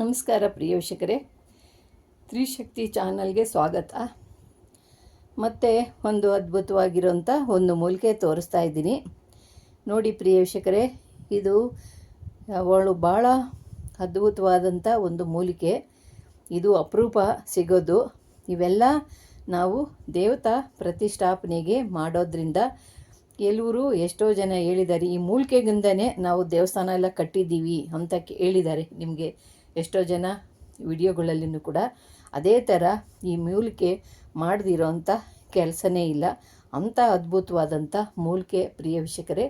ನಮಸ್ಕಾರ ಪ್ರಿಯ ವೀಕ್ಷಕರೇ. ತ್ರಿಶಕ್ತಿ ಚಾನಲ್ಗೆ ಸ್ವಾಗತ. ಮತ್ತು ಒಂದು ಅದ್ಭುತವಾಗಿರೋಂಥ ಒಂದು ಮೂಲಿಕೆ ತೋರಿಸ್ತಾ ಇದ್ದೀನಿ. ನೋಡಿ ಪ್ರಿಯ ವೀಕ್ಷಕರೇ, ಇದು, ಅವಳು ಭಾಳ ಅದ್ಭುತವಾದಂಥ ಒಂದು ಮೂಲಿಕೆ. ಇದು ಅಪರೂಪ ಸಿಗೋದು. ಇವೆಲ್ಲ ನಾವು ದೇವತಾ ಪ್ರತಿಷ್ಠಾಪನೆಗೆ ಮಾಡೋದ್ರಿಂದ ಕೆಲವರು ಎಷ್ಟೋ ಜನ ಹೇಳಿದ್ದಾರೆ, ಈ ಮೂಲಿಕೆಗಿಂದನೇ ನಾವು ದೇವಸ್ಥಾನ ಎಲ್ಲ ಕಟ್ಟಿದ್ದೀವಿ ಅಂತ ಹೇಳಿದ್ದಾರೆ ನಿಮಗೆ. ಎಷ್ಟೋ ಜನ ವಿಡಿಯೋಗಳಲ್ಲಿನೂ ಕೂಡ ಅದೇ ಥರ ಈ ಮೂಲಿಕೆ ಮಾಡದಿರೋ ಅಂಥ ಕೆಲಸನೇ ಇಲ್ಲ. ಅಂಥ ಅದ್ಭುತವಾದಂಥ ಮೂಲಿಕೆ ಪ್ರಿಯ ವೀಕ್ಷಕರೇ,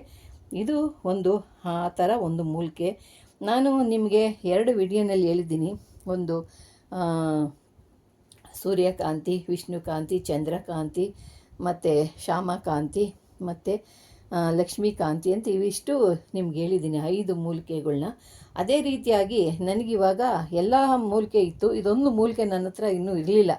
ಇದು ಒಂದು, ಆ ಥರ ಒಂದು ಮೂಲಿಕೆ. ನಾನು ನಿಮಗೆ ಎರಡು ವಿಡಿಯೋನಲ್ಲಿ ಹೇಳಿದ್ದೀನಿ. ಒಂದು ಸೂರ್ಯಕಾಂತಿ, ವಿಷ್ಣುಕಾಂತಿ, ಚಂದ್ರಕಾಂತಿ, ಮತ್ತು ಶ್ಯಾಮಕಾಂತಿ, ಮತ್ತು ಲಕ್ಷ್ಮೀಕಾಂತಿ ಅಂತ ಇವಿಷ್ಟು ನಿಮ್ಗೆ ಹೇಳಿದ್ದೀನಿ, ಐದು ಮೂಲಿಕೆಗಳ್ನ. ಅದೇ ರೀತಿಯಾಗಿ ನನಗಿವಾಗ ಎಲ್ಲ ಮೂಲಿಕೆ ಇತ್ತು. ಇದೊಂದು ಮೂಲಿಕೆ ನನ್ನ ಹತ್ರ ಇನ್ನೂ ಇರಲಿಲ್ಲ.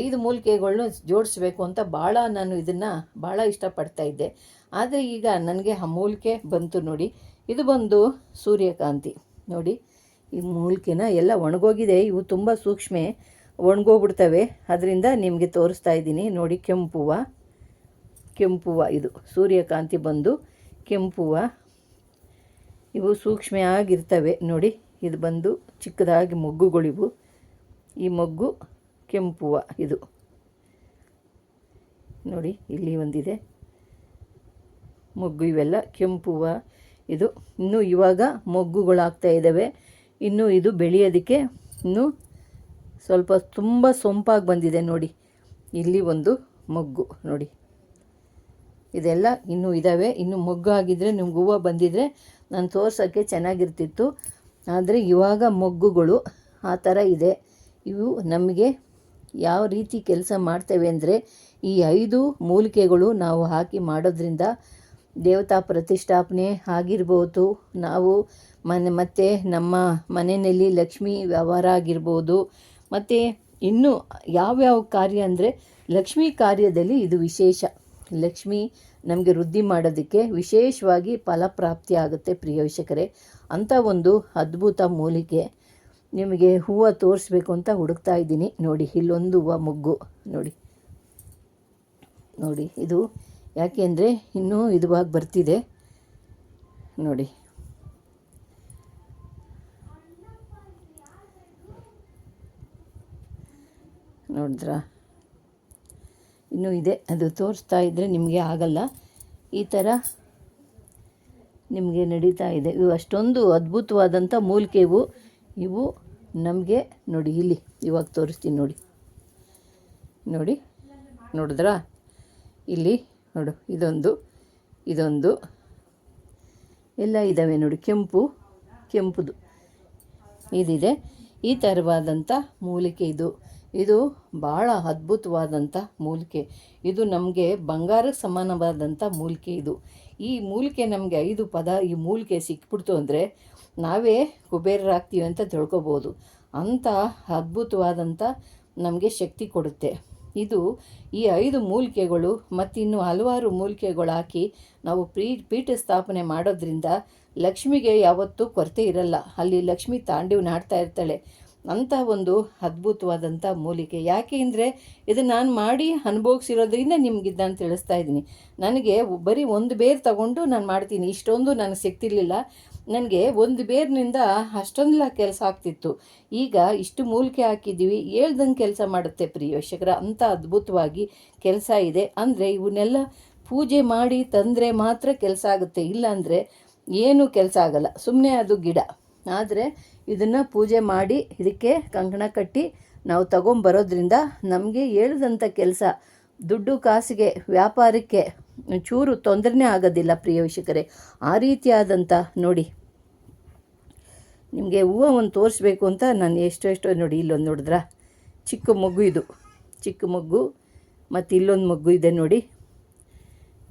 ಐದು ಮೂಲಿಕೆಗಳನ್ನ ಜೋಡಿಸ್ಬೇಕು ಅಂತ ಭಾಳ ನಾನು ಇದನ್ನು ಭಾಳ ಇಷ್ಟಪಡ್ತಾ ಇದ್ದೆ. ಆದರೆ ಈಗ ನನಗೆ ಆ ಮೂಲಿಕೆ ಬಂತು ನೋಡಿ. ಇದು ಬಂದು ಸೂರ್ಯಕಾಂತಿ. ನೋಡಿ, ಈ ಮೂಲಿಕೆನ ಎಲ್ಲ ಒಣಗೋಗಿದೆ. ಇವು ತುಂಬ ಸೂಕ್ಷ್ಮೆ ಒಣಗೋಗ್ಬಿಡ್ತವೆ. ಅದರಿಂದ ನಿಮಗೆ ತೋರಿಸ್ತಾ ಇದ್ದೀನಿ. ನೋಡಿ, ಕೆಂಪುವ ಕೆಂಪುವ ಇದು. ಸೂರ್ಯಕಾಂತಿ ಬಂದು ಕೆಂಪು ಹೂವು ಇವು ಸೂಕ್ಷ್ಮ ಆಗಿರ್ತವೆ ನೋಡಿ, ಇದು ಬಂದು ಚಿಕ್ಕದಾಗಿ ಮೊಗ್ಗುಗಳಿವು. ಈ ಮೊಗ್ಗು ಕೆಂಪುವ ಇದು. ನೋಡಿ, ಇಲ್ಲಿ ಒಂದಿದೆ. ಮೊಗ್ಗು ಇವೆಲ್ಲ ಕೆಂಪುವ ಇದು. ಇನ್ನೂ ಇವಾಗ ಮೊಗ್ಗುಗಳಾಗ್ತಾ ಇದ್ದಾವೆ ಇನ್ನೂ ಇದು ಬೆಳೆಯೋದಕ್ಕೆ ಇನ್ನೂ ಸ್ವಲ್ಪ, ತುಂಬ ಸೊಂಪಾಗಿ ಬಂದಿದೆ. ನೋಡಿ, ಇಲ್ಲಿ ಒಂದು ಮೊಗ್ಗು. ನೋಡಿ, ಇದೆಲ್ಲ ಇನ್ನೂ ಇದ್ದಾವೆ ಇನ್ನು ಮೊಗ್ಗು ಆಗಿದ್ದರೆ ನಿಮ್ಗೆ ಹೂವು ಬಂದಿದ್ದರೆ ನಾನು ತೋರ್ಸೋಕ್ಕೆ ಚೆನ್ನಾಗಿರ್ತಿತ್ತು. ಆದರೆ ಇವಾಗ ಮೊಗ್ಗುಗಳು ಆ ಥರ ಇದೆ. ಇವು ನಮಗೆ ಯಾವ ರೀತಿ ಕೆಲಸ ಮಾಡ್ತೇವೆ ಅಂದರೆ ಈ ಐದು ಮೂಲಿಕೆಗಳು ನಾವು ಹಾಕಿ ಮಾಡೋದ್ರಿಂದ ದೇವತಾ ಪ್ರತಿಷ್ಠಾಪನೆ ಆಗಿರ್ಬೋದು. ನಾವು ಮನೆ, ಮತ್ತು ನಮ್ಮ ಮನೆಯಲ್ಲಿ ಲಕ್ಷ್ಮೀ ವ್ಯವಹಾರ ಆಗಿರ್ಬೋದು. ಮತ್ತು ಇನ್ನೂ ಯಾವ್ಯಾವ ಕಾರ್ಯ ಅಂದರೆ ಲಕ್ಷ್ಮೀ ಕಾರ್ಯದಲ್ಲಿ ಇದು ವಿಶೇಷ. ಲಕ್ಷ್ಮಿ ನಮಗೆ ವೃದ್ಧಿ ಮಾಡೋದಕ್ಕೆ ವಿಶೇಷವಾಗಿ ಫಲಪ್ರಾಪ್ತಿ ಆಗುತ್ತೆ ಪ್ರಿಯ ವೀಕ್ಷಕರೇ. ಅಂಥ ಒಂದು ಅದ್ಭುತ ಮೂಲಿಕೆ ನಿಮಗೆ ಹೂವು ತೋರಿಸ್ಬೇಕು ಅಂತ ಹುಡುಕ್ತಾ ಇದ್ದೀನಿ. ನೋಡಿ, ಇಲ್ಲೊಂದು ಹೂವು ಮೊಗ್ಗು. ನೋಡಿ ನೋಡಿ, ಇದು ಯಾಕೆಂದರೆ ಇನ್ನೂ ಇದುವಾಗಿ ಬರ್ತಿದೆ. ನೋಡಿ, ನೋಡಿದ್ರಾ? ಇನ್ನೂ ಇದೆ. ಅದು ತೋರಿಸ್ತಾ ಇದ್ದರೆ ನಿಮಗೆ ಆಗಲ್ಲ. ಈ ಥರ ನಿಮಗೆ ನಡೀತಾ ಇದೆ. ಇವು ಅಷ್ಟೊಂದು ಅದ್ಭುತವಾದಂಥ ಮೂಲಿಕೆ ಇವು. ಇವು ನಮಗೆ ನೋಡಿ, ಇಲ್ಲಿ ಇವಾಗ ತೋರಿಸ್ತೀನಿ ನೋಡಿ. ನೋಡಿ, ನೋಡಿದ್ರಾ? ಇಲ್ಲಿ ನೋಡು, ಇದೊಂದು ಇದೊಂದು. ಎಲ್ಲ ಇದ್ದಾವೆ ನೋಡಿ, ಕೆಂಪು, ಕೆಂಪುದು. ಇದಿದೆ. ಈ ಥರವಾದಂಥ ಮೂಲಿಕೆ ಇದು. ಇದು ಭಾಳ ಅದ್ಭುತವಾದಂಥ ಮೂಲಿಕೆ. ಇದು ನಮಗೆ ಬಂಗಾರಕ್ಕೆ ಸಮಾನವಾದಂಥ ಮೂಲಿಕೆ ಇದು. ಈ ಮೂಲಿಕೆ ನಮಗೆ ಐದು ಪದ, ಈ ಮೂಲಿಕೆ ಸಿಕ್ಬಿಡ್ತು ಅಂದರೆ ನಾವೇ ಕುಬೇರರಾಗ್ತೀವಿ ಅಂತ ತಿಳ್ಕೊಬೋದು. ಅಂಥ ಅದ್ಭುತವಾದಂಥ ನಮಗೆ ಶಕ್ತಿ ಕೊಡುತ್ತೆ. ಇದು ಈ ಐದು ಮೂಲಿಕೆಗಳು ಮತ್ತಿನ್ನು ಹಲವಾರು ಮೂಲಿಕೆಗಳು ಹಾಕಿ ನಾವು ಪ್ರೀ ಪೀಠ ಸ್ಥಾಪನೆ ಮಾಡೋದ್ರಿಂದ ಲಕ್ಷ್ಮಿಗೆ ಯಾವತ್ತೂ ಕೊರತೆ ಇರಲ್ಲ. ಅಲ್ಲಿ ಲಕ್ಷ್ಮಿ ತಾಂಡಿವ್ನ ನಾಡ್ತಾ ಇರ್ತಾಳೆ. ಅಂಥ ಒಂದು ಅದ್ಭುತವಾದಂಥ ಮೂಲಿಕೆ. ಯಾಕೆ ಅಂದರೆ ಇದು ನಾನು ಮಾಡಿ ಅನುಭವಿಸಿರೋದ್ರಿಂದ ನಿಮಗಿದ್ದ ನಾನು ತಿಳಿಸ್ತಾ ಇದ್ದೀನಿ. ನನಗೆ ಬರೀ ಒಂದು ಬೇರು ತಗೊಂಡು ನಾನು ಮಾಡ್ತೀನಿ. ಇಷ್ಟೊಂದು ನನಗೆ ಸಿಗ್ತಿರ್ಲಿಲ್ಲ. ನನಗೆ ಒಂದು ಬೇರಿನಿಂದ ಅಷ್ಟೊಂದೆಲ್ಲ ಕೆಲಸ ಆಗ್ತಿತ್ತು. ಈಗ ಇಷ್ಟು ಮೂಲಿಕೆ ಹಾಕಿದ್ದೀವಿ. ಹೇಳ್ದಂಗೆ ಕೆಲಸ ಮಾಡುತ್ತೆ ಪ್ರಿಯ ಶಕರ ಅಂಥ ಅದ್ಭುತವಾಗಿ ಕೆಲಸ ಇದೆ. ಅಂದರೆ ಇವನ್ನೆಲ್ಲ ಪೂಜೆ ಮಾಡಿ ತಂದರೆ ಮಾತ್ರ ಕೆಲಸ ಆಗುತ್ತೆ. ಇಲ್ಲಾಂದರೆ ಏನೂ ಕೆಲಸ ಆಗಲ್ಲ. ಸುಮ್ಮನೆ ಅದು ಗಿಡ. ಆದರೆ ಇದನ್ನು ಪೂಜೆ ಮಾಡಿ ಇದಕ್ಕೆ ಕಂಕಣ ಕಟ್ಟಿ ನಾವು ತಗೊಂಬರೋದ್ರಿಂದ ನಮಗೆ ಹೇಳಿದಂಥ ಕೆಲಸ. ದುಡ್ಡು ಕಾಸಿಗೆ, ವ್ಯಾಪಾರಕ್ಕೆ ಚೂರು ತೊಂದರೆನೇ ಆಗೋದಿಲ್ಲ ಪ್ರಿಯ ವೀಕ್ಷಕರೇ. ಆ ರೀತಿಯಾದಂಥ ನೋಡಿ. ನಿಮಗೆ ಹೂವು ಒಂದು ತೋರಿಸ್ಬೇಕು ಅಂತ ನಾನು ಎಷ್ಟೋ ಎಷ್ಟೋ ನೋಡಿ, ಇಲ್ಲೊಂದು ನೋಡಿದ್ರಾ? ಚಿಕ್ಕ ಮಗು ಇದು. ಚಿಕ್ಕ ಮಗ್ಗು ಮತ್ತು ಇಲ್ಲೊಂದು ಮಗ್ಗು ಇದೆ ನೋಡಿ.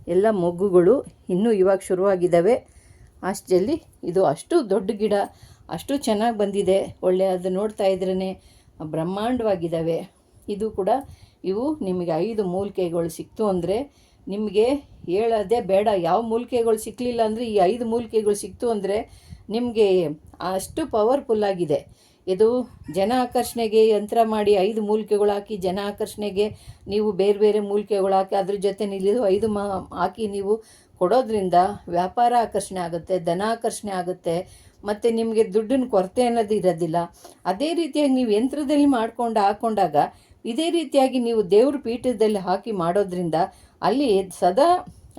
ಎಲ್ಲ ಮಗ್ಗುಗಳು ಇನ್ನೂ ಇವಾಗ ಶುರುವಾಗಿದ್ದಾವೆ ಅಷ್ಟರಲ್ಲಿ ಇದು ಅಷ್ಟು ದೊಡ್ಡ ಗಿಡ, ಅಷ್ಟು ಚೆನ್ನಾಗಿ ಬಂದಿದೆ. ಒಳ್ಳೆ ಅದು ನೋಡ್ತಾ ಇದ್ರೇ ಬ್ರಹ್ಮಾಂಡವಾಗಿದ್ದಾವೆ ಇದು ಕೂಡ ಇವು ನಿಮಗೆ ಐದು ಮೂಲಿಕೆಗಳು ಸಿಕ್ತು ಅಂದರೆ ನಿಮಗೆ ಹೇಳೋದೇ ಬೇಡ. ಯಾವ ಮೂಲಿಕೆಗಳು ಸಿಕ್ಕಲಿಲ್ಲ ಅಂದರೆ ಈ ಐದು ಮೂಲಿಕೆಗಳು ಸಿಕ್ತು ಅಂದರೆ ನಿಮಗೆ ಅಷ್ಟು ಪವರ್ಫುಲ್ಲಾಗಿದೆ ಇದು ಜನ ಆಕರ್ಷಣೆಗೆ ಯಂತ್ರ ಮಾಡಿ ಐದು ಮೂಲಿಕೆಗಳು ಹಾಕಿ, ಜನ ಆಕರ್ಷಣೆಗೆ ನೀವು ಬೇರೆ ಬೇರೆ ಮೂಲಿಕೆಗಳು ಹಾಕಿ, ಅದ್ರ ಜೊತೆ ನಿಲ್ಲಿದು ಐದು ಮಾ ಹಾಕಿ ನೀವು ಕೊಡೋದ್ರಿಂದ ವ್ಯಾಪಾರ ಆಕರ್ಷಣೆ ಆಗುತ್ತೆ, ಧನ ಆಕರ್ಷಣೆ ಆಗುತ್ತೆ, ಮತ್ತು ನಿಮಗೆ ದುಡ್ಡಿನ ಕೊರತೆ ಅನ್ನೋದು ಇರೋದಿಲ್ಲ. ಅದೇ ರೀತಿಯಾಗಿ ನೀವು ಯಂತ್ರದಲ್ಲಿ ಮಾಡಿಕೊಂಡು ಹಾಕ್ಕೊಂಡಾಗ ಇದೇ ರೀತಿಯಾಗಿ ನೀವು ದೇವ್ರ ಪೀಠದಲ್ಲಿ ಹಾಕಿ ಮಾಡೋದ್ರಿಂದ ಅಲ್ಲಿ ಸದಾ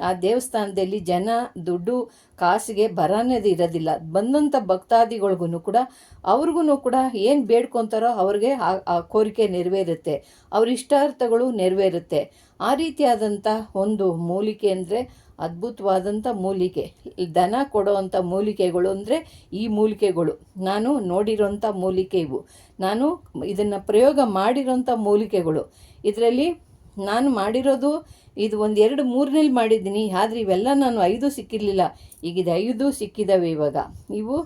ಆ ದೇವಸ್ಥಾನದಲ್ಲಿ ಜನ, ದುಡ್ಡು, ಕಾಸಿಗೆ ಬರ ಅನ್ನೋದು ಇರೋದಿಲ್ಲ. ಬಂದಂಥ ಭಕ್ತಾದಿಗಳಿಗೂ ಕೂಡ ಅವ್ರಿಗೂ ಕೂಡ ಏನು ಬೇಡ್ಕೊತಾರೋ ಅವ್ರಿಗೆ ಆ ಆ ಕೋರಿಕೆ ನೆರವೇರುತ್ತೆ. ಅವ್ರ ಇಷ್ಟಾರ್ಥಗಳು ನೆರವೇರುತ್ತೆ. ಆ ರೀತಿಯಾದಂಥ ಒಂದು ಮೂಲಿಕೆ ಅಂದರೆ ಅದ್ಭುತವಾದಂಥ ಮೂಲಿಕೆ. ದನ ಕೊಡೋವಂಥ ಮೂಲಿಕೆಗಳು ಅಂದರೆ ಈ ಮೂಲಿಕೆಗಳು. ನಾನು ನೋಡಿರೋಂಥ ಮೂಲಿಕೆ ಇವು. ನಾನು ಇದನ್ನು ಪ್ರಯೋಗ ಮಾಡಿರೋಂಥ ಮೂಲಿಕೆಗಳು. ಇದರಲ್ಲಿ ನಾನು ಮಾಡಿರೋದು ಇದು ಒಂದು ಎರಡು ಮೂರನೇಲಿ ಮಾಡಿದ್ದೀನಿ. ಆದರೆ ಇವೆಲ್ಲ ನಾನು ಐದು ಸಿಕ್ಕಿರಲಿಲ್ಲ. ಈಗ ಇದು ಐದು ಸಿಕ್ಕಿದ್ದಾವೆ ಇವಾಗ. ಇವು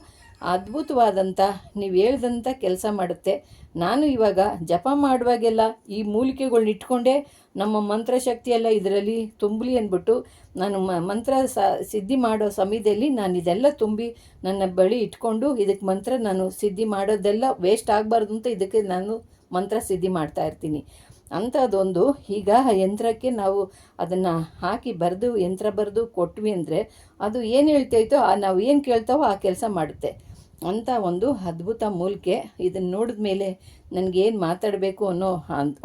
ಅದ್ಭುತವಾದಂಥ ನೀವು ಹೇಳ್ದಂಥ ಕೆಲಸ ಮಾಡುತ್ತೆ. ನಾನು ಇವಾಗ ಜಪ ಮಾಡುವಾಗೆಲ್ಲ ಈ ಮೂಲಿಕೆಗಳ್ನ ಇಟ್ಕೊಂಡೇ ನಮ್ಮ ಮಂತ್ರಶಕ್ತಿಯೆಲ್ಲ ಇದರಲ್ಲಿ ತುಂಬಲಿ ಅಂದ್ಬಿಟ್ಟು ನಾನು ಮ, ಮಂತ್ರ ಸ, ಸಿದ್ಧಿ ಮಾಡೋ ಸಮಯದಲ್ಲಿ ನಾನು ಇದೆಲ್ಲ ತುಂಬಿ ನನ್ನ ಬಳಿ ಇಟ್ಕೊಂಡು ಇದಕ್ಕೆ ಮಂತ್ರ ನಾನು ಸಿದ್ಧಿ ಮಾಡೋದೆಲ್ಲ ವೇಸ್ಟ್ ಆಗಬಾರ್ದು ಅಂತ ಇದಕ್ಕೆ ನಾನು ಮಂತ್ರ ಸಿದ್ಧಿ ಮಾಡ್ತಾ ಇರ್ತೀನಿ. ಅಂಥದ್ದೊಂದು, ಈಗ ಯಂತ್ರಕ್ಕೆ ನಾವು ಅದನ್ನು ಹಾಕಿ ಬರೆದು, ಯಂತ್ರ ಬರೆದು ಕೊಟ್ವಿ ಅಂದರೆ ಅದು ಏನು ಹೇಳ್ತೈತೋ ನಾವು ಏನು ಕೇಳ್ತಾವೋ ಆ ಕೆಲಸ ಮಾಡುತ್ತೆ. ಅಂಥ ಒಂದು ಅದ್ಭುತ ಮೂಲಿಕೆ ಇದನ್ನು ನೋಡಿದ ಮೇಲೆ ನನಗೇನು ಮಾತಾಡಬೇಕು ಅನ್ನೋ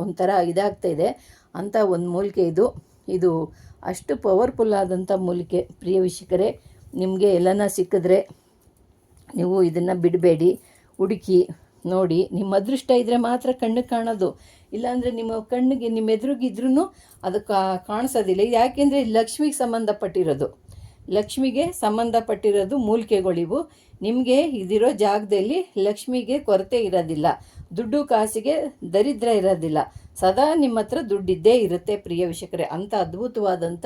ಒಂಥರ ಇದಾಗ್ತಾ ಇದೆ. ಅಂಥ ಒಂದು ಮೂಲಿಕೆ ಇದು. ಇದು ಅಷ್ಟು ಪವರ್ಫುಲ್ ಆದಂಥ ಮೂಲಿಕೆ. ಪ್ರಿಯ ವೀಕ್ಷಕರೇ, ನಿಮಗೆ ಎಲ್ಲನ ಸಿಕ್ಕಿದ್ರೆ ನೀವು ಇದನ್ನು ಬಿಡಬೇಡಿ, ಹುಡುಕಿ ನೋಡಿ. ನಿಮ್ಮ ಅದೃಷ್ಟ ಇದ್ದರೆ ಮಾತ್ರ ಕಣ್ಣಿಗೆ ಕಾಣೋದು. ಇಲ್ಲಾಂದರೆ ನಿಮ್ಮ ಕಣ್ಣಿಗೆ, ನಿಮ್ಮ ಎದುರಿಗಿದ್ರೂ ಅದು ಕಾ- ಕಾಣಿಸೋದಿಲ್ಲ. ಯಾಕೆಂದರೆ ಲಕ್ಷ್ಮಿಗೆ ಸಂಬಂಧಪಟ್ಟಿರೋದು. ಲಕ್ಷ್ಮಿಗೆ ಸಂಬಂಧಪಟ್ಟಿರೋದು ಮೂಲಿಕೆಗಳಿವು. ನಿಮಗೆ ಇದಿರೋ ಜಾಗದಲ್ಲಿ ಲಕ್ಷ್ಮಿಗೆ ಕೊರತೆ ಇರೋದಿಲ್ಲ. ದುಡ್ಡು, ಕಾಸಿಗೆ ದರಿದ್ರ ಇರೋದಿಲ್ಲ. ಸದಾ ನಿಮ್ಮ ಹತ್ರ ದುಡ್ಡಿದ್ದೇ ಇರುತ್ತೆ ಪ್ರಿಯ ವೀಕ್ಷಕರೇ. ಅಂಥ ಅದ್ಭುತವಾದಂಥ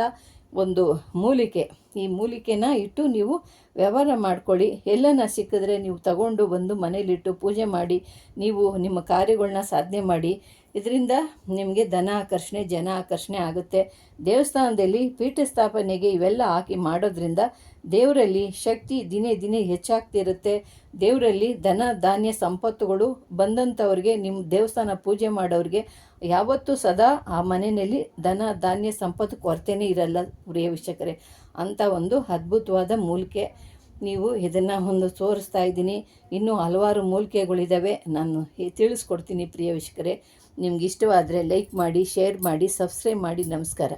ಒಂದು ಮೂಲಿಕೆ. ಈ ಮೂಲಿಕೆನ ಇಟ್ಟು ನೀವು ವ್ಯವಹಾರ ಮಾಡ್ಕೊಳ್ಳಿ. ಎಲ್ಲನ ಸಿಕ್ಕಿದ್ರೆ ನೀವು ತಗೊಂಡು ಬಂದು ಮನೇಲಿಟ್ಟು ಪೂಜೆ ಮಾಡಿ, ನೀವು ನಿಮ್ಮ ಕಾರ್ಯಗಳನ್ನ ಸಾಧನೆ ಮಾಡಿ. ಇದರಿಂದ ನಿಮಗೆ ಧನ ಆಕರ್ಷಣೆ, ಜನ ಆಕರ್ಷಣೆ ಆಗುತ್ತೆ. ದೇವಸ್ಥಾನದಲ್ಲಿ ಪೀಠ ಸ್ಥಾಪನೆಗೆ ಇವೆಲ್ಲ ಹಾಕಿ ಮಾಡೋದ್ರಿಂದ ದೇವರಲ್ಲಿ ಶಕ್ತಿ ದಿನೇ ದಿನೇ ಹೆಚ್ಚಾಗ್ತಿರುತ್ತೆ. ದೇವರಲ್ಲಿ ಧನ, ಧಾನ್ಯ, ಸಂಪತ್ತುಗಳು ಬಂದಂಥವ್ರಿಗೆ ನಿಮ್ಮ ದೇವಸ್ಥಾನ ಪೂಜೆ ಮಾಡೋರಿಗೆ ಯಾವತ್ತೂ ಸದಾ ಆ ಮನೆಯಲ್ಲಿ ಧನ, ಧಾನ್ಯ, ಸಂಪತ್ತು ಕೊರತೆನೇ ಇರಲ್ಲ ಪ್ರಿಯ ವೀಕ್ಷಕರೇ. ಅಂಥ ಒಂದು ಅದ್ಭುತವಾದ ಮೂಲಿಕೆ ನೀವು ಇದನ್ನು ಒಂದು ತೋರಿಸ್ತಾ ಇದ್ದೀನಿ. ಇನ್ನೂ ಹಲವಾರು ಮೂಲಿಕೆಗಳಿದ್ದಾವೆ ನಾನು ತಿಳಿಸ್ಕೊಡ್ತೀನಿ ಪ್ರಿಯ ವೀಕ್ಷಕರೇ. ನಿಮ್ಗೆ ಇಷ್ಟವಾದರೆ ಲೈಕ್ ಮಾಡಿ ಶೇರ್ ಮಾಡಿ ಸಬ್ಸ್ಕ್ರೈಬ್ ಮಾಡಿ. ನಮಸ್ಕಾರ.